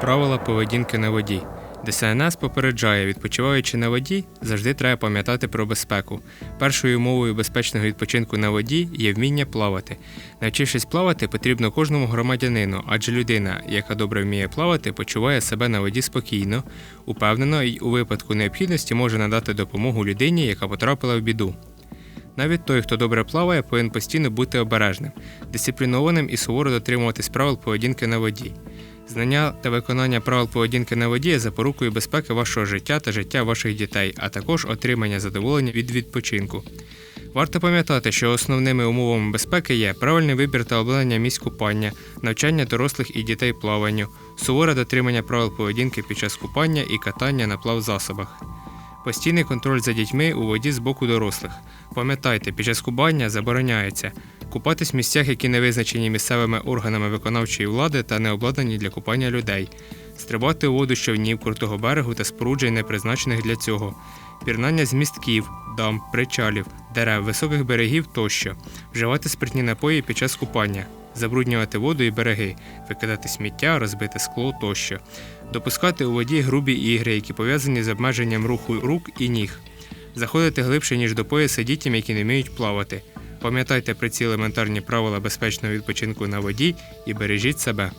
Правила поведінки на воді. ДСНС попереджає, відпочиваючи на воді, завжди треба пам'ятати про безпеку. Першою умовою безпечного відпочинку на воді є вміння плавати. Навчившись плавати, потрібно кожному громадянину, адже людина, яка добре вміє плавати, почуває себе на воді спокійно, упевнено і у випадку необхідності може надати допомогу людині, яка потрапила в біду. Навіть той, хто добре плаває, повинен постійно бути обережним, дисциплінованим і суворо дотримуватись правил поведінки на воді. Знання та виконання правил поведінки на воді є запорукою безпеки вашого життя та життя ваших дітей, а також отримання задоволення від відпочинку. Варто пам'ятати, що основними умовами безпеки є правильний вибір та обладнання місць купання, навчання дорослих і дітей плаванню, суворе дотримання правил поведінки під час купання і катання на плавзасобах. Постійний контроль за дітьми у воді з боку дорослих. Пам'ятайте, під час купання забороняється купатись в місцях, які не визначені місцевими органами виконавчої влади та не обладнані для купання людей, стрибати у воду з човнів крутого берегу та споруджень, не призначених для цього, пірнання з містків, дам, причалів, дерев, високих берегів тощо, вживати спиртні напої під час купання, забруднювати воду і береги, викидати сміття, розбите скло тощо, допускати у воді грубі ігри, які пов'язані з обмеженням руху рук і ніг, заходити глибше, ніж до пояса дітям, які не вміють плавати. Пам'ятайте про ці елементарні правила безпечного відпочинку на воді і бережіть себе.